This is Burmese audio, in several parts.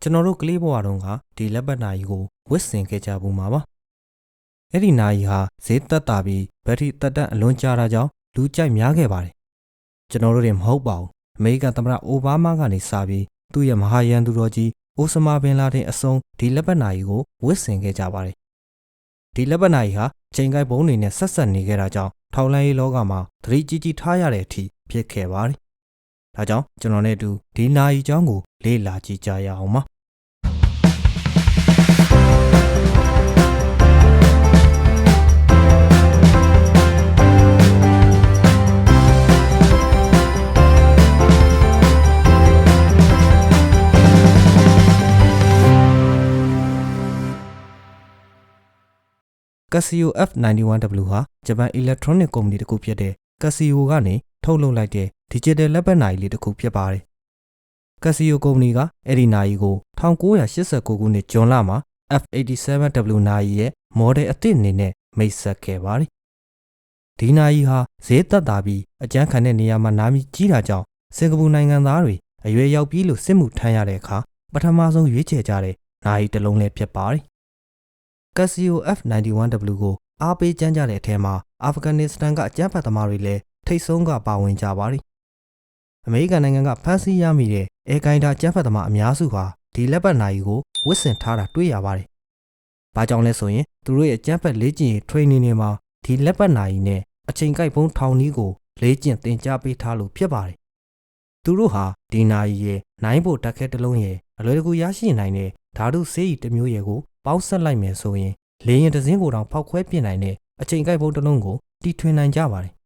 ကျွန်တော်တို့ကလေးဘဝတုန်းကဒီလက်ပတ်နာကြီးကိုဝစ်ဆင်ခဲ့ကြဘူးမှာပါအဲ့ဒီနာကြီးဟာဈေးသက်တာပြီးဘက်ထရီတက်တန့်အလွန်ကြာတာကြောင့်လူကြိုက်များခဲ့ပါတယ်ကျွန်တော်တို့တွေမဟုတ်ပါဘူးအမေရိကန်သမ္မတအိုဘားမားကနေစပြီးသူ့ရဲ့မဟာရန်သူတော်ကြီးအိုဆမာဘင်လာဒင်အစုံဒီလက်ပတ်နာကြီးကိုဝစ်ဆင်ခဲ့ကြပါတယ်ဒီလက်ပတ်နာကြီးဟာချိန်ကိုက်ဘုံတွေနဲ့ဆက်ဆက်နေခဲ့တာကြောင့်ထောက်လန်းရေးလောကမှာသတိကြီးကြီးထားရတဲ့အထိဖြစ်ခဲ့ပါတယ် ဒါကြောင့်ကျွန်တော်နဲ့အတူဒီနာယီကျောင်းကိုလေ့လာကြည့်ကြရအောင်ပါ။ Casio F91W ဟာဂျပန် electronic ကုမ္ပဏီတစ်ခုဖြစ်တဲ့ Casio ကနေထုတ်လုပ်လိုက်တဲ့ digital လက်ပတ်နာရီလေးတစ်ခုဖြစ်ပါတယ်။ Casio company ကအဲ့ဒီနာရီကို1989ခုနှစ်ဇွန်လမှာ F87W နာရီရဲ့ model အသစ်အနေနဲ့မိတ်ဆက်ခဲ့ပါတယ်။ဒီနာရီဟာဈေးသက်သာပြီးအကျန်းခံတဲ့နေရာမှာနာမည်ကြီးတာကြောင့်စင်ကာပူနိုင်ငံသားတွေအရွယ်ရောက်ပြီးလို့စစ်မှုထမ်းရတဲ့အခါပထမဆုံးရွေးချယ်ကြတဲ့နာရီတစ်လုံးလည်းဖြစ်ပါတယ်။ Casio F91W ကိုအားပေးကြမ်းကြတဲ့အထက်မှာအာဖဂန်နစ္စတန်ကအကြမ်းဖက်သမားတွေလည်းထိတ်ဆုံးကပါဝင်ကြပါတယ်။ အမေရိကန်နိုင်ငံကဖမ်းဆီးရမိတဲ့အဲကိုင်ဒါအကြမ်းဖက်သမားအများစုဟာဒီလက်ပတ်နာရီကိုဝစ်ဆင်ထားတာတွေ့ရပါတယ်။ဘာကြောင့်လဲဆိုရင်သူတို့ရဲ့အကြမ်းဖက်လေ့ကျင့်ရေး training တွေမှာဒီလက်ပတ်နာရီနဲ့အချိန်ကိုက်ပုံးထောင်နည်းကိုလေ့ကျင့်သင်ကြားပေးထားလို့ဖြစ်ပါတယ်။သူတို့ဟာဒီနာရီရဲ့နိုင်ဖို့တက်ခဲတစ်လုံးရဲ့အလွယ်တကူရရှိနိုင်တဲ့ဓာတုဆေးရည်တစ်မျိုးရဲ့ကိုပေါင်းဆက်လိုက်မယ်ဆိုရင်လေရင်တစ်စင်းကိုတောင်ဖောက်ခွဲပြစ်နိုင်တဲ့အချိန်ကိုက်ပုံးတစ်လုံးကိုတီထွင်နိုင်ကြပါတယ်။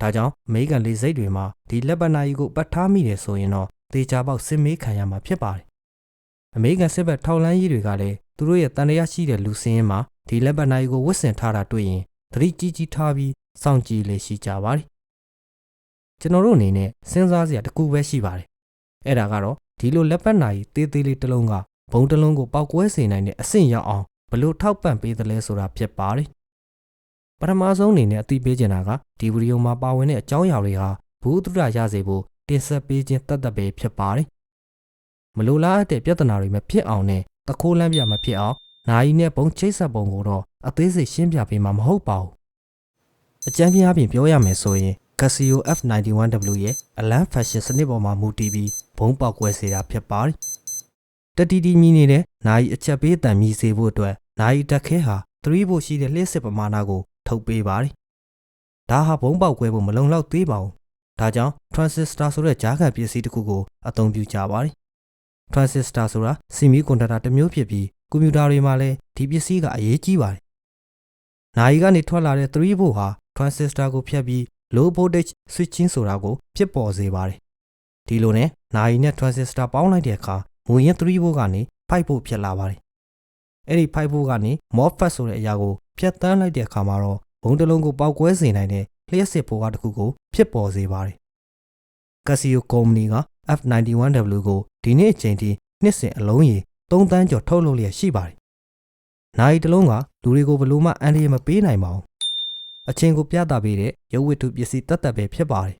ဒါကြောင့်အမေရိကန်လေဆိပ်တွေမှာဒီလက်ပတ်နာရီကိုပတ်ထားမိတယ်ဆိုရင်တော့သေချာပေါက်စစ်မေးခံရမှာဖြစ်ပါတယ်။အမေရိကန်စစ်ဘက်ထောက်လှမ်းရေးတွေကလည်းသူတို့ရဲ့တန်တရားရှိတဲ့လူစင်းရင်မှာဒီလက်ပတ်နာရီကိုဝစ်ဆင်ထားတာတွေ့ရင်သတိကြီးကြီးထားပြီးစောင့်ကြည့်လေရှိကြပါတယ်။ကျွန်တော်တို့အနေနဲ့စဉ်းစားစရာတစ်ခုပဲရှိပါတယ်။အဲ့ဒါကတော့ဒီလိုလက်ပတ်နာရီသေးသေးလေးတစ်လုံးကဘုံတစ်လုံးကိုပောက်ကွဲစေနိုင်တဲ့အဆင့်ရောက်အောင်ဘလို့ထောက်ပံ့ပေးသလဲဆိုတာဖြစ်ပါတယ်။ ပထမဆုံးအနေနဲ့အသိပေးချင်တာကဒီဗီဒီယိုမှာပါဝင်တဲ့အကြောင်းအရာတွေဟာဘူးသုဒ္ဓရစေဖို့တင်ဆက်ပေးခြင်းတတ်တတ်ပဲဖြစ်ပါတယ်။မလိုလားအပ်တဲ့ပြဿနာတွေမဖြစ်အောင်နဲ့တခိုးလမ်းပြမဖြစ်အောင်နိုင်နဲ့ဘုံချိတ်ဆက်ပုံကိုတော့အသေးစိတ်ရှင်းပြပေးမှာမဟုတ်ပါဘူး။အကြမ်းပြားပြင်ပြောရမယ်ဆိုရင် Casio F91W ရဲ့အလန်း fashion စနစ်ပေါ်မှာမူတည်ပြီးဘုံပေါက်ကွဲစေတာဖြစ်ပါတယ်။တတီတီမြည်နေတဲ့နိုင်အချက်ပေးတံမြည်စေဖို့အတွက်နိုင်တက်ခဲဟာ3ဖို့ရှိတဲ့လျှက်စစ်ပမာဏကို ထုတ်ပေးပါတယ်။ဒါဟာဘုံပေါက်ကွဲဖို့မလုံလောက်သေးပါဘူး။ဒါကြောင့် transistor ဆိုတဲ့ကြားခံပစ္စည်းတစ်ခုကိုအသုံးပြုကြပါတယ်။ transistor ဆိုတာစီမီကွန်ဒတာတစ်မျိုးဖြစ်ပြီးကွန်ပျူတာတွေမှာလည်းဒီပစ္စည်းကအရေးကြီးပါတယ်။နိုင်ကနေထွက်လာတဲ့3 volt ဟာ transistor ကိုဖြတ်ပြီး low voltage switching ဆိုတာကိုဖြစ်ပေါ်စေပါတယ်။ဒီလိုနဲ့နိုင်နဲ့ transistor ပေါင်းလိုက်တဲ့အခါမူရင်း3 volt ကနေ5 volt ဖြစ်လာပါတယ်။အဲ့ဒီ5 volt ကနေ MOSFET ဆိုတဲ့အရာကို ဖြတ်တန်းလိုက်တဲ့အခါမှာတော့ဘုံတစ်လုံးကိုပောက်ကွဲစေနိုင်တဲ့လျှက်စစ်ပိုးကားတစ်ခုကိုဖြစ်ပေါ်စေပါတယ်။ Casio Company က F91W ကိုဒီနေ့အချိန်ထိနှစ်စဉ်အလုံးရေ3တန်းကျော်ထုတ်လုပ်လျက်ရှိပါတယ်။နိုင်တစ်လုံးကလူတွေကိုဘယ်လို့မှအန္တရာယ်မပေးနိုင်ပါဘူး။အချင်းကိုပြသပေးတဲ့ရုပ်ဝတ္ထုပစ္စည်းတတ်တတ်ပဲဖြစ်ပါတယ်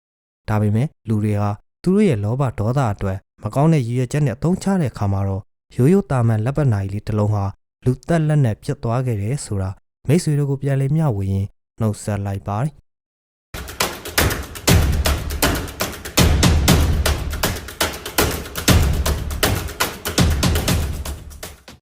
။ဒါပေမဲ့လူတွေဟာသူတို့ရဲ့လောဘဒေါသအတွက်မကောင်းတဲ့ရည်ရွယ်ချက်နဲ့အသုံးချတဲ့အခါမှာတော့ရိုးရိုးတာမန်လက်ပတ်နိုင်လေးတစ်လုံးဟာ လူသက်လက်နဲ့ပြတ်သွားခဲ့တယ်ဆိုတာမိတ်ဆွေတို့ကိုပြန်လည်မျှဝေရင်းနှုတ်ဆက်လိုက်ပါတယ်